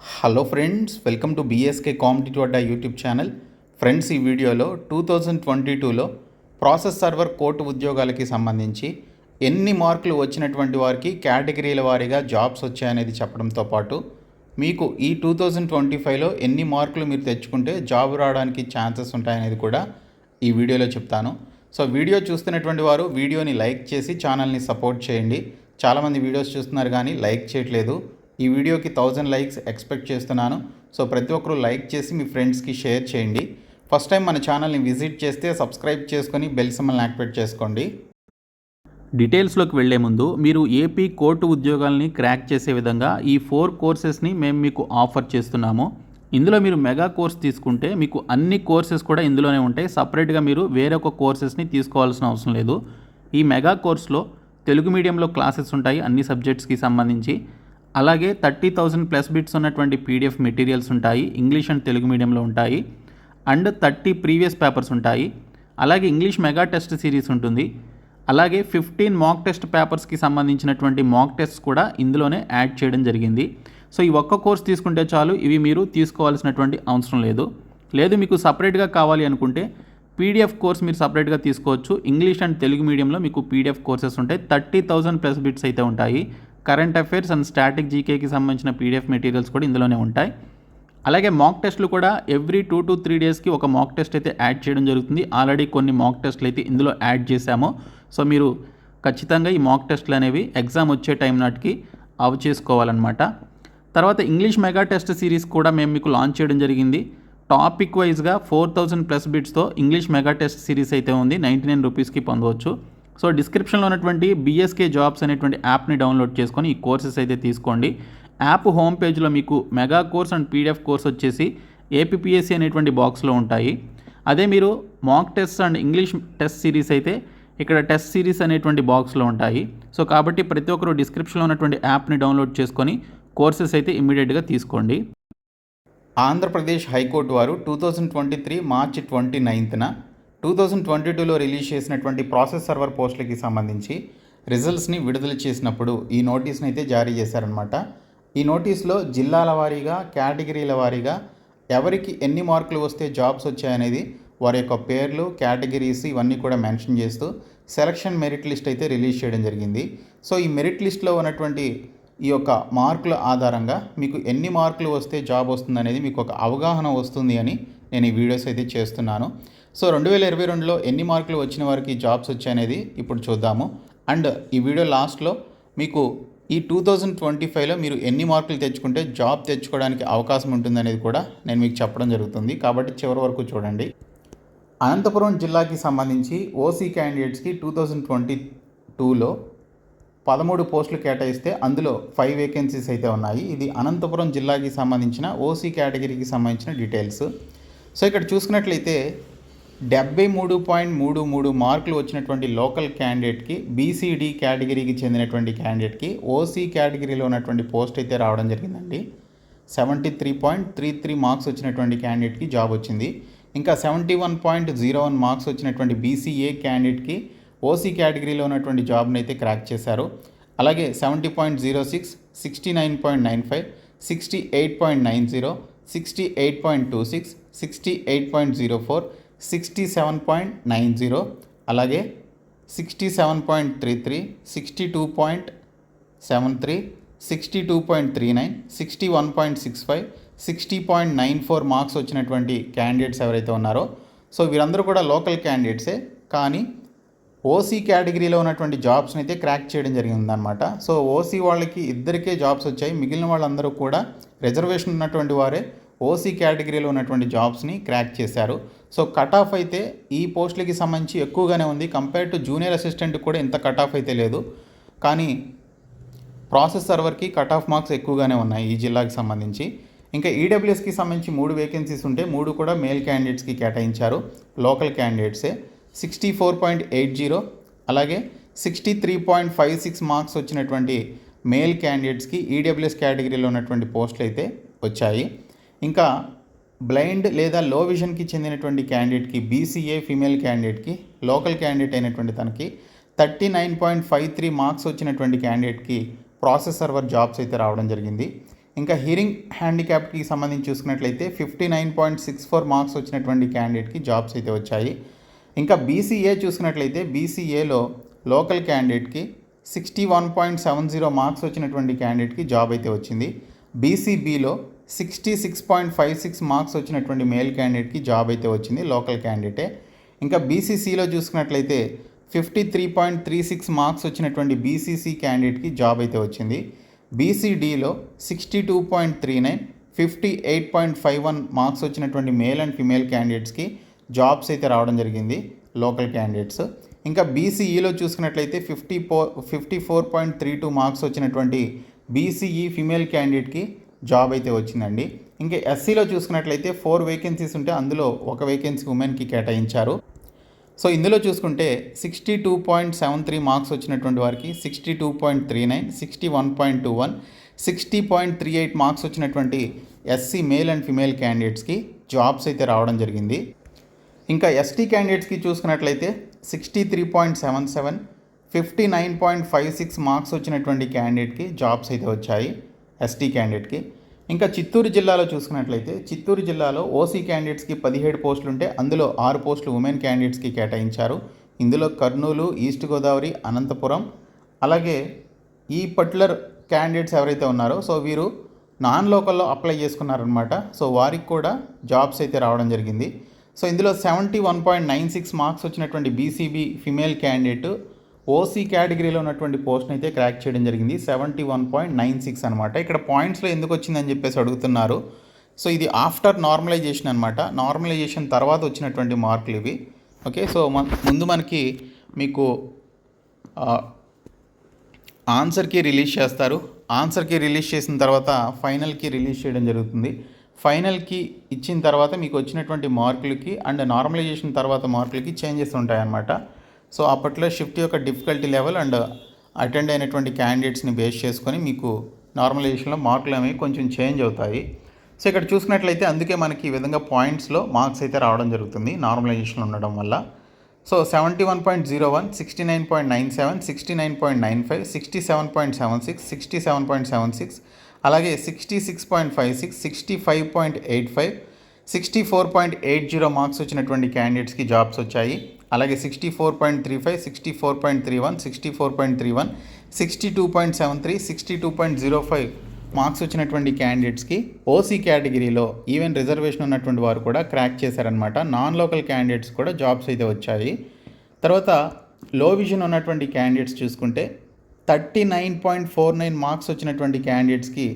Hello friends welcome to BSK competitive Adda YouTube channel friends ఈ వీడియోలో two thousand twenty టూలో process server court ఉద్యోగాలకి సంబంధించి ఎన్ని మార్కులు వచ్చినటువంటి వారికి కేటగిరీల వారీగా జాబ్స్ వచ్చాయనేది చెప్పడంతో పాటు మీకు ఈ టూ థౌజండ్ ట్వంటీ ఫైవ్లో ఎన్ని మార్కులు మీరు తెచ్చుకుంటే జాబ్ రావడానికి ఛాన్సెస్ ఉంటాయనేది కూడా ఈ వీడియోలో చెప్తాను. సో వీడియో చూస్తున్నటువంటి వారు వీడియోని లైక్ చేసి ఛానల్ని సపోర్ట్ చేయండి. చాలామంది వీడియోస్ చూస్తున్నారు కానీ లైక్ చేయట్లేదు. ఈ వీడియోకి థౌజండ్ లైక్స్ ఎక్స్పెక్ట్ చేస్తున్నాను. సో ప్రతి ఒక్కరు లైక్ చేసి మీ ఫ్రెండ్స్కి షేర్ చేయండి. ఫస్ట్ టైం మన ఛానల్ని విజిట్ చేస్తే సబ్స్క్రైబ్ చేసుకొని బెల్ సిమ్మల్ని యాక్టివేట్ చేసుకోండి. డీటెయిల్స్లోకి వెళ్ళే ముందు మీరు ఏపీ కోర్టు ఉద్యోగాల్ని క్రాక్ చేసే విధంగా ఈ ఫోర్ కోర్సెస్ని మేము మీకు ఆఫర్ చేస్తున్నాము. ఇందులో మీరు మెగా కోర్స్ తీసుకుంటే మీకు అన్ని కోర్సెస్ కూడా ఇందులోనే ఉంటాయి. సపరేట్గా మీరు వేరొక కోర్సెస్ని తీసుకోవాల్సిన అవసరం లేదు. ఈ మెగా కోర్స్లో తెలుగు మీడియంలో క్లాసెస్ ఉంటాయి. అన్ని సబ్జెక్ట్స్కి సంబంధించి. అలాగే థర్టీ థౌజండ్ ప్లస్ బిట్స్ ఉన్నటువంటి పీడిఎఫ్ మెటీరియల్స్ ఉంటాయి ఇంగ్లీష్ అండ్ తెలుగు మీడియంలో ఉంటాయి అండ్ థర్టీ ప్రీవియస్ పేపర్స్ ఉంటాయి. అలాగే ఇంగ్లీష్ మెగా టెస్ట్ సిరీస్ ఉంటుంది. అలాగే ఫిఫ్టీన్ మాక్ టెస్ట్ పేపర్స్కి సంబంధించినటువంటి మాక్ టెస్ట్ కూడా ఇందులోనే యాడ్ చేయడం జరిగింది. సో ఈ ఒక్క కోర్స్ తీసుకుంటే చాలు ఇవి మీరు తీసుకోవాల్సినటువంటి అవసరం లేదు. లేదు మీకు సపరేట్గా కావాలి అనుకుంటే పీడిఎఫ్ కోర్స్ మీరు సపరేట్గా తీసుకోవచ్చు. ఇంగ్లీష్ అండ్ తెలుగు మీడియంలో మీకు పీడిఎఫ్ కోర్సెస్ ఉంటాయి. థర్టీ థౌజండ్ ప్లస్ బిట్స్ అయితే ఉంటాయి. కరెంట్ అఫైర్స్ అండ్ స్టాటిక్ జీకేకి సంబంధించిన పీడిఎఫ్ మెటీరియల్స్ కూడా ఇందులోనే ఉంటాయి. అలాగే మాక్ టెస్ట్లు కూడా ఎవ్రీ టూ టు త్రీ డేస్కి ఒక మాక్ టెస్ట్ అయితే యాడ్ చేయడం జరుగుతుంది. ఆల్రెడీ కొన్ని మాక్ టెస్ట్లు అయితే ఇందులో యాడ్ చేశాము. సో మీరు ఖచ్చితంగా ఈ మాక్ టెస్ట్లు అనేవి ఎగ్జామ్ వచ్చే టైం నాటికి అవ్ చేసుకోవాలన్నమాట. తర్వాత ఇంగ్లీష్ మెగా టెస్ట్ సిరీస్ కూడా మేము మీకు లాంచ్ చేయడం జరిగింది. టాపిక్ వైజ్గా ఫోర్ థౌజండ్ ప్లస్ బిట్స్తో ఇంగ్లీష్ మెగా టెస్ట్ సిరీస్ అయితే ఉంది. నైంటీ నైన్ రూపీస్కి పొందవచ్చు. సో డిస్క్రిప్షన్లో ఉన్నటువంటి బీఎస్కే జాబ్స్ అనేటువంటి యాప్ని డౌన్లోడ్ చేసుకొని ఈ కోర్సెస్ అయితే తీసుకోండి. యాప్ హోమ్ పేజ్లో మీకు mega course and PDF course వచ్చేసి ఏపీఎస్సి అనేటువంటి బాక్స్లో ఉంటాయి. అదే మీరు mock test and English test series అయితే ఇక్కడ టెస్ట్ సిరీస్ అనేటువంటి బాక్స్లో ఉంటాయి. సో కాబట్టి ప్రతి ఒక్కరు డిస్క్రిప్షన్లో ఉన్నటువంటి యాప్ని డౌన్లోడ్ చేసుకొని కోర్సెస్ అయితే ఇమ్మీడియట్గా తీసుకోండి. ఆంధ్రప్రదేశ్ హైకోర్టు వారు two thousand twenty three March twenty నైన్త్న two thousand twenty టూలో రిలీజ్ చేసినటువంటి ప్రాసెస్ సర్వర్ పోస్టులకి సంబంధించి రిజల్ట్స్ని విడుదల చేసినప్పుడు ఈ నోటీస్ని అయితే జారీ చేశారనమాట ఈ నోటీస్లో జిల్లాల వారీగా కేటగిరీల వారీగా ఎవరికి ఎన్ని మార్కులు వస్తే జాబ్స్ వచ్చాయనేది వారి యొక్క పేర్లు కేటగిరీస్ ఇవన్నీ కూడా మెన్షన్ చేస్తూ సెలక్షన్ మెరిట్ లిస్ట్ అయితే రిలీజ్ చేయడం జరిగింది. సో ఈ మెరిట్ లిస్ట్లో ఉన్నటువంటి ఈ యొక్క మార్కుల ఆధారంగా మీకు ఎన్ని మార్కులు వస్తే జాబ్ వస్తుంది అనేది మీకు ఒక అవగాహన వస్తుంది అని నేను ఈ వీడియోస్ అయితే చేస్తున్నాను. సో రెండు వేల ఇరవై రెండులో ఎన్ని మార్కులు వచ్చిన వారికి జాబ్స్ వచ్చాయనేది ఇప్పుడు చూద్దాము. అండ్ ఈ వీడియో లాస్ట్లో మీకు ఈ టూ థౌజండ్ ట్వంటీ ఫైవ్లో మీరు ఎన్ని మార్కులు తెచ్చుకుంటే జాబ్ తెచ్చుకోవడానికి అవకాశం ఉంటుందనేది కూడా నేను మీకు చెప్పడం జరుగుతుంది. కాబట్టి చివరి వరకు చూడండి. అనంతపురం జిల్లాకి సంబంధించి ఓసీ క్యాండిడేట్స్కి టూ థౌజండ్ ట్వంటీ టూలో పదమూడు పోస్టులు కేటాయిస్తే అందులో ఫైవ్ వేకెన్సీస్ అయితే ఉన్నాయి. ఇది అనంతపురం జిల్లాకి సంబంధించిన ఓసీ కేటగిరీకి సంబంధించిన డీటెయిల్స్. సో ఇక్కడ చూసుకున్నట్లయితే డెబ్బై మూడు పాయింట్ మూడు మూడు మార్కులు వచ్చినటువంటి లోకల్ క్యాండిడేట్కి బీసీడీ కేటగిరీకి చెందినటువంటి క్యాండిడేట్కి ఓసీ కేటగిరీలో ఉన్నటువంటి పోస్ట్ అయితే రావడం జరిగిందండి. Seventy three point three three marks వచ్చినటువంటి క్యాండిడేట్కి జాబ్ వచ్చింది. ఇంకా seventy one point zero one marks వచ్చినటువంటి బీసీఏ క్యాండిడేట్కి ఓసీ కేటగిరీలో ఉన్నటువంటి జాబ్ని అయితే క్రాక్ చేశారు. అలాగే seventy point zero six sixty nine point nine five sixty eight point nine zero sixty eight point two six sixty eight point zero four sixty seven point nine zero అలాగే sixty seven point three three sixty two point seven three sixty two point three nine sixty one point six five sixty point nine four marks వచ్చినటువంటి candidates ఎవరైతే ఉన్నారో. So వీరందరూ కూడా local క్యాండిడేట్సే కానీ OC కేటగిరీలో ఉన్నటువంటి జాబ్స్ని అయితే క్రాక్ చేయడం జరిగిందనమాట సో ఓసీ వాళ్ళకి ఇద్దరికే జాబ్స్ వచ్చాయి. మిగిలిన వాళ్ళందరూ కూడా రిజర్వేషన్ ఉన్నటువంటి వారే. ఓసీ కేటగిరీలో ఉన్నటువంటి జాబ్స్ని క్రాక్ చేశారు. సో కట్ ఆఫ్ అయితే ఈ పోస్టులకి సంబంధించి ఎక్కువగానే ఉంది. కంపేర్ టు జూనియర్ అసిస్టెంట్ కూడా ఇంత కట్ ఆఫ్ అయితే లేదు. కానీ ప్రాసెస్ సర్వర్కి కట్ ఆఫ్ మార్క్స్ ఎక్కువగానే ఉన్నాయి ఈ జిల్లాకి సంబంధించి. ఇంకా ఈడబ్ల్యూఎస్కి సంబంధించి మూడు వేకెన్సీస్ ఉంటే మూడు కూడా మేల్ క్యాండిడేట్స్కి కేటాయించారు. Local క్యాండిడేట్సే sixty four point eight zero అలాగే sixty three point five six marks వచ్చినటువంటి మేల్ క్యాండిడేట్స్కి ఈడబ్ల్యూఎస్ కేటగిరీలో ఉన్నటువంటి పోస్టులు అయితే వచ్చాయి. ఇంకా బ్లైండ్ లేదా లో విజన్కి చెందినటువంటి క్యాండిడేట్కి బీసీఏ ఫీమేల్ క్యాండిడేట్కి లోకల్ క్యాండిడేట్ అయినటువంటి తనకి thirty nine point five three marks వచ్చినటువంటి క్యాండిడేట్కి ప్రాసెస్ సర్వర్ జాబ్స్ అయితే రావడం జరిగింది. ఇంకా హియరింగ్ హ్యాండిక్యాప్కి సంబంధించి చూసుకున్నట్లయితే fifty nine point six four marks వచ్చినటువంటి క్యాండిడేట్కి జాబ్స్ అయితే వచ్చాయి. ఇంకా బీసీఏ చూసుకున్నట్లయితే బీసీఏలో local క్యాండిడేట్కి sixty one point seven zero marks వచ్చినటువంటి క్యాండిడేట్కి జాబ్ అయితే వచ్చింది. బీసీబీలో sixty six point five six marks వచ్చినటువంటి మేల్ క్యాండిడేట్కి జాబ్ అయితే వచ్చింది లోకల్ క్యాండిడేటే. ఇంకా బీసీసీలో చూసుకున్నట్లయితే fifty three point three six marks వచ్చినటువంటి బీసీసీ క్యాండిడేట్కి జాబ్ అయితే వచ్చింది. బీసీడీలో sixty two point three nine fifty eight point five one marks వచ్చినటువంటి మేల్ అండ్ ఫిమేల్ క్యాండిడేట్స్కి జాబ్స్ అయితే రావడం జరిగింది లోకల్ క్యాండిడేట్స్. ఇంకా బీసీఈలో చూసుకున్నట్లయితే fifty four fifty four point three two marks వచ్చినటువంటి బీసీఈ ఫిమేల్ క్యాండిడేట్కి జాబ్ అయితే వచ్చిందండి. ఇంకా ఎస్సీలో చూసుకున్నట్లయితే ఫోర్ వేకెన్సీస్ ఉంటే అందులో ఒక వేకెన్సీ ఉమెన్కి కేటాయించారు. సో ఇందులో చూసుకుంటే sixty two point seven three marks వచ్చినటువంటి వారికి sixty two point three nine sixty one point two one sixty point three eight marks వచ్చినటువంటి ఎస్సీ మేల్ అండ్ ఫిమేల్ క్యాండిడేట్స్కి జాబ్స్ అయితే రావడం జరిగింది. ఇంకా ఎస్టీ క్యాండిడేట్స్కి చూసుకున్నట్లయితే sixty three point seven seven fifty nine point five six marks వచ్చినటువంటి క్యాండిడేట్కి జాబ్స్ అయితే వచ్చాయి. ఎస్టీ క్యాండిడేట్కి. ఇంకా చిత్తూరు జిల్లాలో చూసుకున్నట్లయితే చిత్తూరు జిల్లాలో ఓసీ క్యాండిడేట్స్కి పదిహేడు పోస్టులు ఉంటే అందులో ఆరు పోస్టులు ఉమెన్ క్యాండిడేట్స్కి కేటాయించారు. ఇందులో కర్నూలు ఈస్ట్ గోదావరి అనంతపురం అలాగే ఈ పర్టికులర్ క్యాండిడేట్స్ ఎవరైతే ఉన్నారో సో వీరు నాన్ లోకల్లో అప్లై చేసుకున్నారనమాట సో వారికి కూడా జాబ్స్ అయితే రావడం జరిగింది. సో ఇందులో seventy one point nine six marks వచ్చినటువంటి బీసీబీ ఫిమేల్ క్యాండిడేట్ ఓసీ కేటగిరీలో ఉన్నటువంటి పోస్ట్ని అయితే క్రాక్ చేయడం జరిగింది. Seventy one point nine six అనమాట ఇక్కడ పాయింట్స్లో ఎందుకు వచ్చిందని చెప్పేసి అడుగుతున్నారు. సో ఇది ఆఫ్టర్ నార్మలైజేషన్ అనమాట నార్మలైజేషన్ తర్వాత వచ్చినటువంటి మార్కులు ఇవి. ఓకే సో ముందు మనకి మీకు ఆన్సర్కి రిలీజ్ చేస్తారు. ఆన్సర్కి రిలీజ్ చేసిన తర్వాత ఫైనల్కి రిలీజ్ చేయడం జరుగుతుంది. ఫైనల్కి ఇచ్చిన తర్వాత మీకు వచ్చినటువంటి మార్కులకి అండ్ నార్మలైజేషన్ తర్వాత మార్కులకి చేంజెస్ ఉంటాయన్నమాట. సో అప్పట్లో షిఫ్ట్ యొక్క డిఫికల్టీ లెవెల్ అండ్ అటెండ్ అయినటువంటి క్యాండిడేట్స్ని బేస్ చేసుకొని మీకు నార్మలైజేషన్లో మార్కులు అనేవి కొంచెం చేంజ్ అవుతాయి. సో ఇక్కడ చూసినట్లయితే అందుకే మనకి ఈ విధంగా పాయింట్స్లో మార్క్స్ అయితే రావడం జరుగుతుంది నార్మలైజేషన్ ఉండడం వల్ల. So seventy one point zero one sixty nine point nine seven sixty nine point nine five sixty seven point seven six sixty seven point seven six అలాగే sixty six point five six sixty five point eight five sixty four point eight zero marks వచ్చినటువంటి క్యాండిడేట్స్కి jobs వచ్చాయి. అలాగే sixty four point three five sixty four point three one sixty four point three one sixty two point seven three sixty two point zero five marks వచ్చినటువంటి క్యాండిడేట్స్కి OC కేటగిరీలో even reservation ఉన్నటువంటి వారు కూడా క్రాక్ చేశారనమాట non local candidates కూడా jobs అయితే వచ్చాయి. తర్వాత లో విజన్ ఉన్నటువంటి క్యాండిడేట్స్ చూసుకుంటే thirty nine point four nine marks వచ్చినటువంటి క్యాండిడేట్స్కి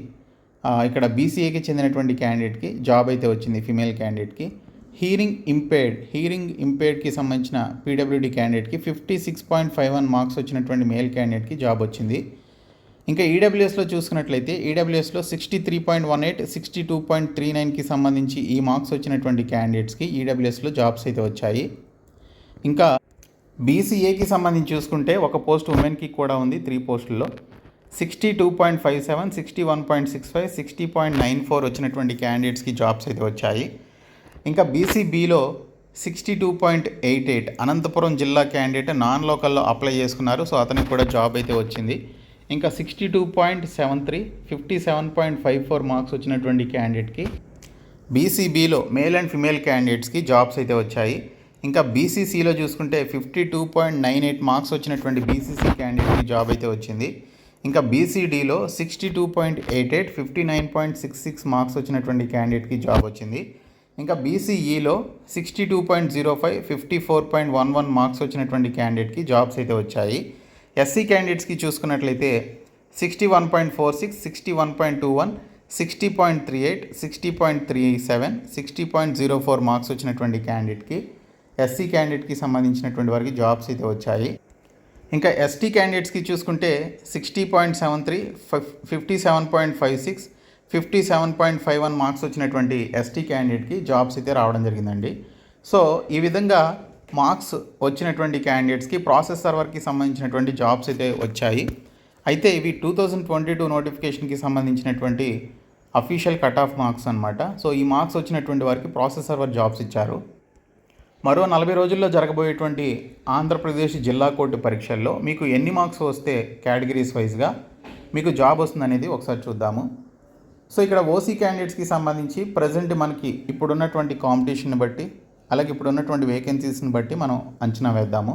ఇక్కడ బీసీఏకి చెందినటువంటి క్యాండిడేట్కి జాబ్ అయితే వచ్చింది ఫిమేల్ క్యాండిడేట్కి హీరింగ్ ఇంపేర్డ్ హీరింగ్ ఇంపేర్డ్కి సంబంధించిన PWD క్యాండిడేట్కి fifty six point five one marks వచ్చినటువంటి మేల్ క్యాండిడేట్కి జాబ్ వచ్చింది. ఇంకా ఈడబ్ల్యూఎస్లో చూసుకున్నట్లయితే ఈడబ్ల్యూఎస్లో sixty three point one eight sixty two point three నైన్కి సంబంధించి ఈ మార్క్స్ వచ్చినటువంటి క్యాండిడేట్స్కి ఈడబ్ల్యూఎస్లో జాబ్స్ అయితే వచ్చాయి. ఇంకా బీసీఏకి సంబంధించి చూసుకుంటే ఒక పోస్ట్ ఉమెన్కి కూడా ఉంది త్రీ పోస్టుల్లో sixty two point five seven sixty one point six five sixty point nine four వచ్చినటువంటి క్యాండిడేట్స్కి జాబ్స్ అయితే వచ్చాయి. ఇంకా బీసీబీలో sixty two point eight eight Anantapuram జిల్లా క్యాండిడేట్ నాన్ లోకల్లో అప్లై చేసుకున్నారు సో అతనికి కూడా జాబ్ అయితే వచ్చింది. ఇంకా sixty two point seven three fifty seven point five four marks వచ్చినటువంటి క్యాండిడేట్కి బీసీబీలో మేల్ అండ్ ఫిమేల్ క్యాండిడేట్స్కి జాబ్స్ అయితే వచ్చాయి. ఇంకా బీసీసీలో చూసుకుంటే fifty two point nine eight marks వచ్చినటువంటి బీసీసీ క్యాండిడేట్కి జాబ్ అయితే వచ్చింది. ఇంకా బీసీడీలో sixty two point eight eight fifty nine point six six marks వచ్చినటువంటి క్యాండిడేట్కి జాబ్ వచ్చింది. ఇంకా బీసీఈలో sixty two point zero five fifty four point one one marks వచ్చినటువంటి క్యాండిడేట్కి జాబ్స్ అయితే వచ్చాయి. ఎస్సీ క్యాండిడేట్స్కి చూసుకున్నట్లయితే sixty one point four six sixty one point two one sixty point three eight sixty point three seven sixty point zero four marks వచ్చినటువంటి క్యాండిడేట్కి SC క్యాండిడేట్కి సంబంధించినటువంటి వారికి జాబ్స్ అయితే వచ్చాయి. ఇంకా ఎస్టీ క్యాండిడేట్స్కి చూసుకుంటే sixty point seven three fifty seven point five six fifty seven point five one marks వచ్చినటువంటి ఎస్టీ క్యాండిడేట్కి జాబ్స్ అయితే రావడం జరిగిందండి. సో ఈ విధంగా మార్క్స్ వచ్చినటువంటి క్యాండిడేట్స్కి ప్రాసెస్ సర్వర్కి సంబంధించినటువంటి జాబ్స్ అయితే వచ్చాయి. అయితే ఇవి టూ థౌజండ్ ట్వంటీ టూ నోటిఫికేషన్కి సంబంధించినటువంటి అఫీషియల్ కట్ ఆఫ్ మార్క్స్ అనమాట సో ఈ మార్క్స్ వచ్చినటువంటి వారికి ప్రాసెస్ సర్వర్ జాబ్స్ ఇచ్చారు. మరో నలభై రోజుల్లో జరగబోయేటువంటి ఆంధ్రప్రదేశ్ జిల్లా కోర్టు పరీక్షల్లో మీకు ఎన్ని మార్క్స్ వస్తే కేటగిరీస్ వైజ్గా మీకు జాబ్ వస్తుందనేది ఒకసారి చూద్దాము. సో ఇక్కడ ఓసీ క్యాండిడేట్స్కి సంబంధించి ప్రజెంట్ మనకి ఇప్పుడున్నటువంటి కాంపిటీషన్ని బట్టి అలాగే ఇప్పుడున్నటువంటి వేకెన్సీస్ని బట్టి మనం అంచనా వేద్దాము.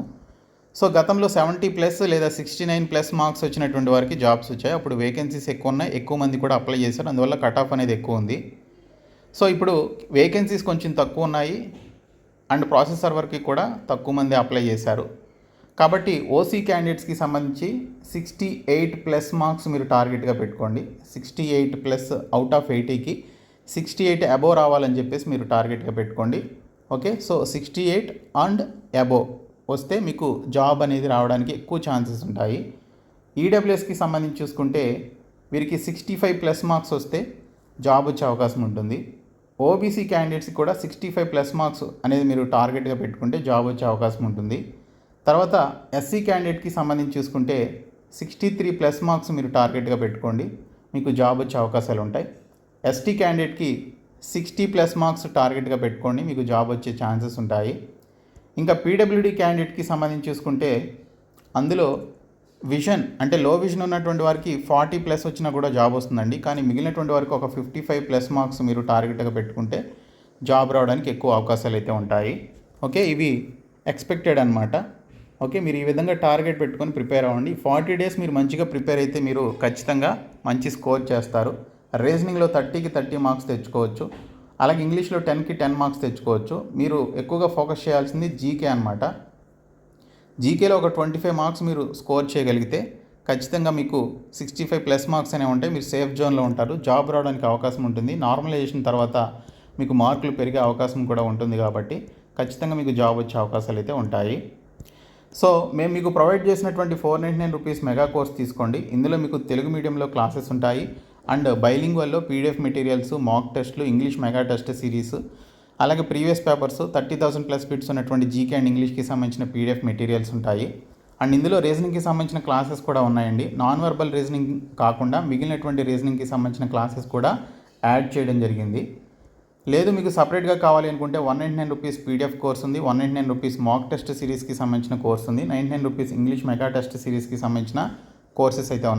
సో గతంలో సెవెంటీ ప్లస్ లేదా సిక్స్టీ నైన్ ప్లస్ మార్క్స్ వచ్చినటువంటి వారికి జాబ్స్ వచ్చాయి. అప్పుడు వేకెన్సీస్ ఎక్కువ ఉన్నాయి. ఎక్కువ మంది కూడా అప్లై చేశారు. అందువల్ల కట్ ఆఫ్ అనేది ఎక్కువ ఉంది. సో ఇప్పుడు వేకెన్సీస్ కొంచెం తక్కువ ఉన్నాయి. అండ్ ప్రాసెసర్ వర్క్కి కూడా తక్కువ మంది అప్లై చేశారు. కాబట్టి ఓసీ క్యాండిడేట్స్కి సంబంధించి సిక్స్టీ ఎయిట్ ప్లస్ మార్క్స్ మీరు టార్గెట్గా పెట్టుకోండి. Sixty eight plus out of ఎయిటీకి sixty eight above రావాలని చెప్పేసి మీరు టార్గెట్గా పెట్టుకోండి. Okay so sixty eight and above వస్తే మీకు జాబ్ అనేది రావడానికి ఎక్కువ ఛాన్సెస్ ఉంటాయి. ఈడబ్ల్యూఎస్కి సంబంధించి చూసుకుంటే వీరికి సిక్స్టీ ఫైవ్ ప్లస్ మార్క్స్ వస్తే జాబ్ వచ్చే అవకాశం ఉంటుంది. ఓబీసీ క్యాండిడేట్స్కి కూడా సిక్స్టీ ఫైవ్ ప్లస్ మార్క్స్ అనేది మీరు టార్గెట్గా పెట్టుకుంటే జాబ్ వచ్చే అవకాశం ఉంటుంది. తర్వాత ఎస్సీ క్యాండిడేట్కి సంబంధించి చూసుకుంటే సిక్స్టీ త్రీ ప్లస్ మార్క్స్ మీరు టార్గెట్గా పెట్టుకోండి. మీకు జాబ్ వచ్చే అవకాశాలు ఉంటాయి. ఎస్టీ క్యాండిడేట్కి సిక్స్టీ ప్లస్ మార్క్స్ టార్గెట్గా పెట్టుకోండి. మీకు జాబ్ వచ్చే ఛాన్సెస్ ఉంటాయి. ఇంకా పీడబ్ల్యూడీ క్యాండిడేట్కి సంబంధించి చూసుకుంటే అందులో విజన్ అంటే లో విజన్ ఉన్నటువంటి వారికి ఫార్టీ ప్లస్ వచ్చినా కూడా జాబ్ వస్తుందండి. కానీ మిగిలినటువంటి వారికి ఒక ఫిఫ్టీ ఫైవ్ ప్లస్ మార్క్స్ మీరు టార్గెట్గా పెట్టుకుంటే జాబ్ రావడానికి ఎక్కువ అవకాశాలు అయితే ఉంటాయి. ఓకే ఇవి ఎక్స్పెక్టెడ్ అనమాట ఓకే మీరు ఈ విధంగా టార్గెట్ పెట్టుకొని ప్రిపేర్ అవ్వండి. ఫార్టీ డేస్ మీరు మంచిగా ప్రిపేర్ అయితే మీరు ఖచ్చితంగా మంచి స్కోర్ చేస్తారు. రీజనింగ్లో థర్టీకి థర్టీ మార్క్స్ తెచ్చుకోవచ్చు. అలాగే ఇంగ్లీష్లో టెన్కి టెన్ మార్క్స్ తెచ్చుకోవచ్చు. మీరు ఎక్కువగా ఫోకస్ చేయాల్సింది జీకే అనమాట జీకేలో ఒక ట్వంటీ ఫైవ్ మార్క్స్ మీరు స్కోర్ చేయగలిగితే ఖచ్చితంగా మీకు సిక్స్టీ ఫైవ్ ప్లస్ మార్క్స్ అనేవి ఉంటాయి. మీరు సేఫ్ జోన్లో ఉంటారు. జాబ్ రావడానికి అవకాశం ఉంటుంది. నార్మలైజేషన్ తర్వాత మీకు మార్కులు పెరిగే అవకాశం కూడా ఉంటుంది కాబట్టి ఖచ్చితంగా మీకు జాబ్ వచ్చే అవకాశాలు అయితే ఉంటాయి. సో మేము మీకు ప్రొవైడ్ చేసినటువంటి four ninety nine rupees mega course తీసుకోండి. ఇందులో మీకు తెలుగు మీడియంలో క్లాసెస్ ఉంటాయి. అండ్ బైలింగ్ వల్ల పీడిఎఫ్ మెటీరియల్స్ మాక్ టెస్ట్లు ఇంగ్లీష్ మెగా టెస్ట్ సిరీస్ అలాగే previous papers thirty thousand plus bits ఉన్నటువంటి జీకే అండ్ ఇంగ్లీష్కి సంబంధించిన పీడిఎఫ్ మెటీరియల్స్ ఉంటాయి. అండ్ ఇందులో రీజనింగ్కి సంబంధించిన క్లాసెస్ కూడా ఉన్నాయండి. నాన్ వర్బల్ రీజనింగ్ కాకుండా మిగిలినటువంటి రీజనింగ్కి సంబంధించిన క్లాసెస్ కూడా యాడ్ చేయడం జరిగింది. లేదు మీకు సపరేట్గా కావాలి అనుకుంటే one ninety nine rupees PDF course ఉంది one ninety nine rupees mock test సిరీస్కి సంబంధించిన కోర్స్ ఉంది ninety nine rupees English mega test సిరీస్కి సంబంధించిన కోర్సెస్ అయితే ఉన్నాయి.